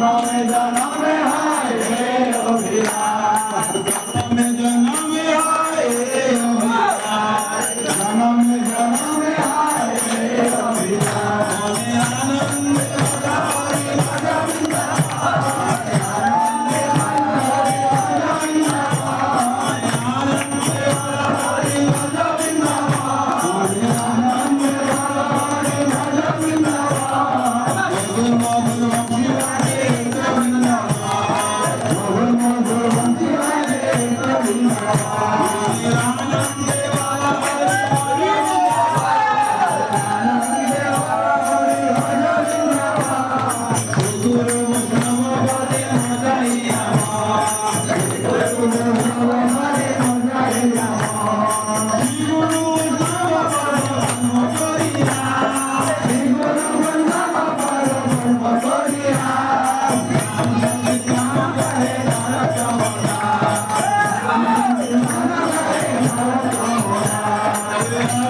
জনমে জনমে হারে অভিলাষ Yeah. 감사합니다.